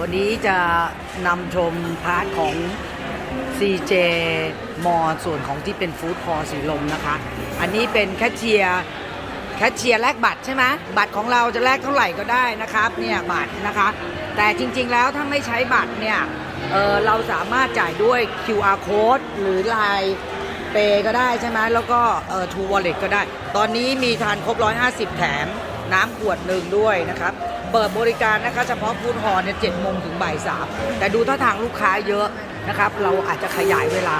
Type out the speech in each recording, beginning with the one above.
วันนี้จะนำชมพาร์ทของ CJ มอส่วนของที่เป็นฟู้ดคอร์สีลมนะคะ อันนี้เป็นแคชเชียร์แคชเชียร์แลกบัตรใช่ไหมบัตรของเราจะแลกเท่าไหร่ก็ได้นะครับเนี่ยบัตรนะคะ แต่จริงๆแล้วถ้าไม่ใช้บัตรเนี่ยเเราสามารถจ่ายด้วย QR code หรือ Line เปก็ได้ใช่ไหมแล้วก็เอ่อ True Wallet ก็ได้ ตอนนี้มีทานครบ 150 แถมน้ำขวดหนึ่งด้วยนะครับ เปิดบริการนะคะเฉพาะฟูดฮอลล์เนี่ยเจ็ดโมงถึงบ่ายสามแต่ดูท่าทางลูกค้าเยอะนะครับ เราอาจจะขยายเวลา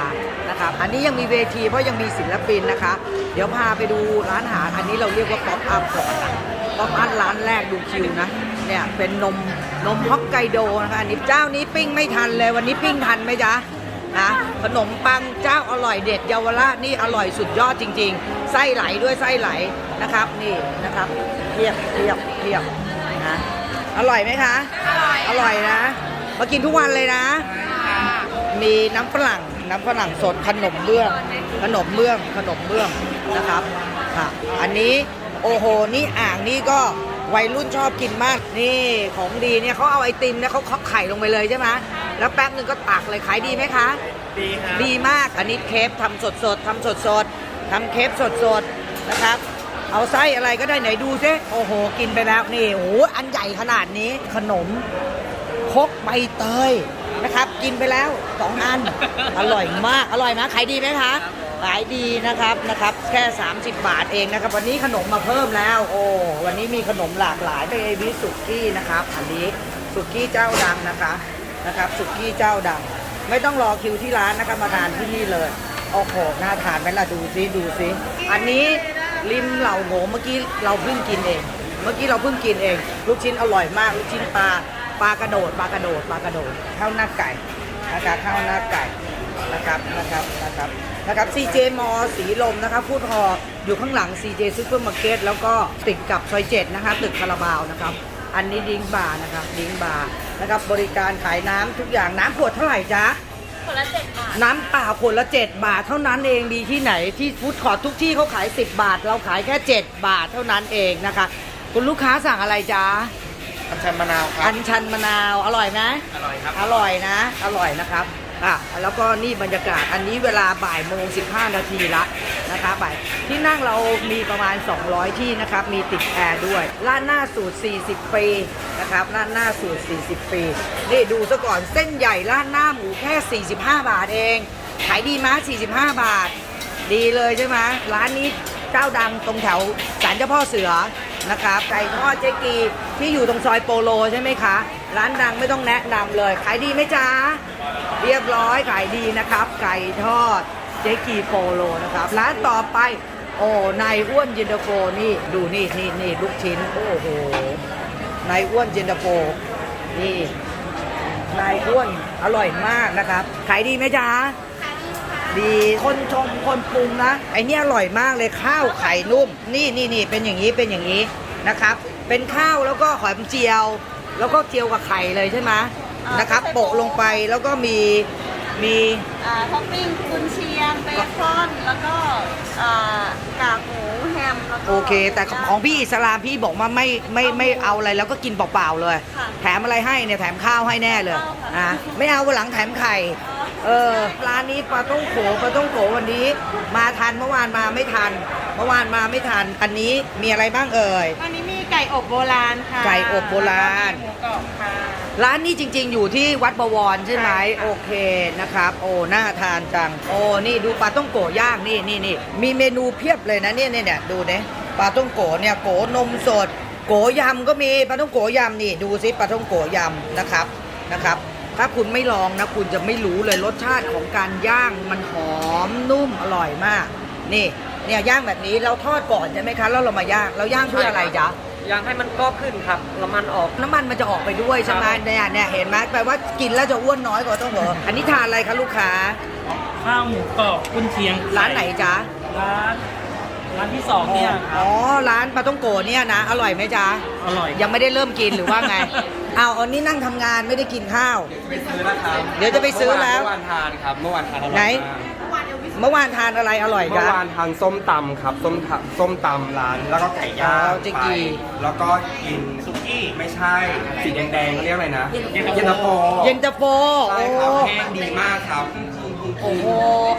นะครับ อันนี้ยังมีเวทีเพราะยังมีศิลปินนะคะ เดี๋ยวพาไปดูร้านอาหารอันนี้เราเรียกว่าป๊อปอัพก่อนนะป๊อปอัพร้านแรกดูคิวนะเนี่ยเป็นนมนมฮอกไกโดนะคะอันนี้เจ้านี้ปิ้งไม่ทันเลยวันนี้ปิ้งทันไหมจ๊ะนะขนมปังเจ้าอร่อยเด็ดเยาวราชนี่อร่อยสุดยอดจริง ๆ ไส้ไหลด้วยไส้ไหลนะครับนี่นะครับเทียบเทียบเทียบ อร่อยไหมคะอร่อยอร่อยนะ มากินทุกวันเลยนะ มีน้ำฝรั่ง น้ำฝรั่งสดขนมเบื้อง ขนมเบื้อง ขนมเบื้องนะครับ ค่ะ อันนี้โอ้โห นี่อ่างนี่ก็วัยรุ่นชอบกินมาก นี่ของดีเนี่ยเขาเอาไอติมเนี่ยเขาเคาะไข่ลงไปเลยใช่ไหมแล้วแป๊บหนึ่งก็ตักเลยขายดีไหมคะ ดีครับ ดีมาก อันนี้เคฟทำสดสดๆทำสดสดๆทำเคฟสดสดๆนะครับ เอาไส้อะไรก็ได้ไหนดูซิโอ้โห กินไปแล้วนี่โอ้โหอันใหญ่ขนาดนี้ขนมคกใบเตยนะครับ กินไปแล้วสองอัน อร่อยมากอร่อยไหมขายดีไหมคะขายดีนะครับนะครับ แค่ 30 บาทเองนะครับ วันนี้ขนมมาเพิ่มแล้ว โอ้วันนี้มีขนมหลากหลายเป็นเอวิสุกี้นะครับอันนี้สุกี้เจ้าดังนะคะนะครับสุกี้เจ้าดัง ไม่ต้องรอคิวที่ร้านนะคะมาทานที่นี่เลยโอ้โหน่าทานไหมล่ะดูซิดูซิอันนี้ ริมเหล่าโงเมื่อกี้เราเพิ่งกินเอง เมื่อกี้เราเพิ่งกินเอง ลูกชิ้นอร่อยมาก ลูกชิ้นปลาปลากระโดดปลากระโดดปลากระโดดข้าวหน้าไก่นะคะข้าวหน้าไก่นะครับนะครับนะครับนะครับ CJ มอสีลมนะคะพูดฮออยู่ข้างหลัง CJ ซูเปอร์มาร์เก็ตแล้วก็ติดกับซอยเจ็ดนะคะตึกคาราบาวนะครับอันนี้ดิ้งบาร์นะครับดิ้งบาร์นะครับบริการขายน้ำทุกอย่างน้ำขวดเท่าไหร่จ๊ะ คนละเจ็ดบาทน้ำเปล่าขวดละ 7 บาทเท่านั้นเองดีที่ไหนที่ฟู้ดคอร์ททุกที่เขาขาย 10 บาท เราขายแค่ 7 บาทเท่านั้นเองนะคะ คุณลูกค้าสั่งอะไรจ๊ะอัญชันมะนาวครัอับนชันมะนาวอร่อยไหมอร่อยครับ อร่อยนะ อร่อยนะครับ อะแล้วก็นี่บรรยากาศอันนี้เวลาบ่ายโมง15 นาทีละนะคะบ่ายที่นั่งเรามีประมาณ 200 ที่นะครับ มีติดแอร์ด้วยร้านหน้าสูตร 40 ปีนะครับร้านหน้าสูตร 40 ปีนี่ดูซะก่อนเส้นใหญ่ร้านหน้าหมูแค่ 45 บาทเองขายดีมาก45 บาท ดีเลยใช่ไหมร้านนี้เจ้าดังตรงแถวศาลเจ้าพ่อเสือนะครับไก่ทอดเจ๊กีที่อยู่ตรงซอยโปโลใช่ไหมคะ ร้านดังไม่ต้องแนะนำเลย ขายดีไหมจ๊ะ เรียบร้อยขายดีนะครับ ไก่ทอดเจ๊กีโปโลนะครับ ร้านต่อไป โอ้นายอ้วนเย็นตาโฟนี่ดูนี่นี่นี่ลูกชิ้น โอ้โหนายอ้วนเย็นตาโฟนี่นายอ้วนอร่อยมากนะครับ ขายดีไหมจ๊ะดีคนชมคนปรุงนะไอเนี้ยอร่อยมากเลยข้าวไข่นุ่ม นี่นี่นี่เป็นอย่างนี้เป็นอย่างนี้นะครับ เป็นข้าวแล้วก็หอมเจียว แล้วก็เจียวกับไข่เลยใช่ไหมอ่า นนะครับใช่โปะลงไปแล้วก็มีมี อ่าท็อปปิ้งกุนเชียงเบคอนแล้วก็อ่ากากหมูแฮมแล้วก็ โอเค แต่ของพี่อิสลามพี่บอกว่าไม่ไม่ไม่เอาอะไรแล้วก็กินเปล่าๆเลย ค่ะแถมอะไรให้เนี่ยแถมข้าวให้แน่เลยข้าวค่ะอะไม่เอาวันหลังแถมไข่อ๋อเออร้านนี้ปลาต้องโขปลาต้องโขวันนี้ มาทันเมื่อวานมาไม่ทัน เมื่อวานมาไม่ทัน อันนี้มีอะไรบ้างเอ่ยอันนี้มีไก่อบโบราณค่ะไก่อบโบราณ แล้วก็มีหมูกรอบค่ะ ร้านนี้จริง ๆ อยู่ที่วัดบวรใช่ไหมใช่ค่ะโอเคนะครับ โอ้น่าทานจัง โอ้นี่ดูปลาต้องโกย่างนี่นี่นี่มีเมนูเพียบเลยนะเนี่ยเนี่ยเนี่ยดูเนี่ยปลาต้องโกเนี่ยโกนมสด โกยำก็มีปลาต้องโกยำนี่ดูซิปลาต้องโกยำนะครับนะครับ ถ้าคุณไม่ลองนะคุณจะไม่รู้เลยรสชาติของการย่างมันหอมนุ่มอร่อยมาก นี่เนี่ยย่างแบบนี้เราทอดก่อนใช่ไหมคะแล้วเรามาย่างเราย่างเพื่ออะไรจ๊ะ อยากให้มันกรอบขึ้นครับแล้วมันออก น้ำมันมันจะออกไปด้วยใช่ไหมครับ เนี่ยเนี่ยเห็นไหมแปลว่ากินแล้วจะอ้วนน้อยกว่าต้องเหรออันนี้ทานอะไรคะลูกค้า ข้าวหมูกรอบกุนเชียงร้านไหนจ๊ะร้านร้านที่สองเนี่ยคอ๋รัอบร้านปลาต้องโกเนี่ยนะ อร่อยไหมจ๊ะ อร่อยยังไม่ได้เริ่มกินหรือว่าไง เอาอันนี้นั่งทำงานไม่ได้กินข้าว ไปซื้อแล้วครับเดี๋ยวจะไปซื้อแล้วเมื่อวานทานครับเมื่อวานทานอร่อยไหน มาก เมื่อวานทานอะไรอร่อยเมื่กัอนวานทานส้มตำครับส้มตำส้มตำร้าน แล้วก็ไก่ย่าอ๋งอเจ๊ไปกี แล้วก็กินสุกี้ไม่ใช่สีแดงๆเขาเรียกอะไรนะเย็นตาโฟเย็นตาโฟเย็นตาโฟใช่โอ้ครับแห้งดีมากครับ โอ้โห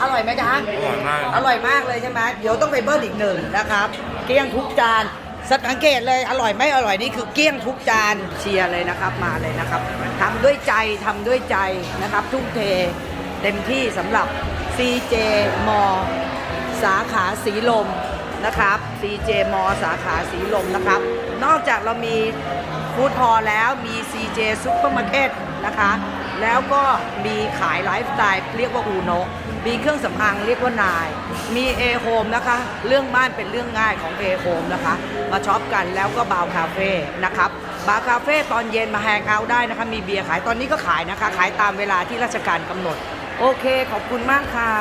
อร่อยไหมจ๊ะอร่อยมาก อร่อยมากเลยใช่ไหมเดี๋ยวต้องไปเบิ้ลอีกหนึ่งนะครับเกลี้ยงทุกจานสังเกตเลยอร่อยไม่อร่อยนี่คือเกลี้ยงทุกจานเชียร์เลยนะครับมาเลยนะครับทำด้วยใจทำด้วยใจนะครับทุ่มเทเต็มที่สำหรับ CJ มสาขาสีลมนะครับ CJ มสาขาสีลมนะครับ นอกจากเรามีฟู้ดฮอแล้วมี CJ ซุปเปอร์มาร์เก็ตนะคะ แล้วก็มีขายไลฟ์สไตล์เรียกว่าอูโนมีเครื่องสำอางเรียกว่านาย มี A Home นะคะ เรื่องบ้านเป็นเรื่องง่ายของ A Home นะคะ มาช็อปกันแล้วก็บาวคาเฟ่นะครับ บาวคาเฟ่ตอนเย็นมาแฮงเอาท์ได้นะคะ มีเบียร์ขายตอนนี้ก็ขายนะคะ ขายตามเวลาที่ราชการกำหนด โอเค ขอบคุณมากค่ะ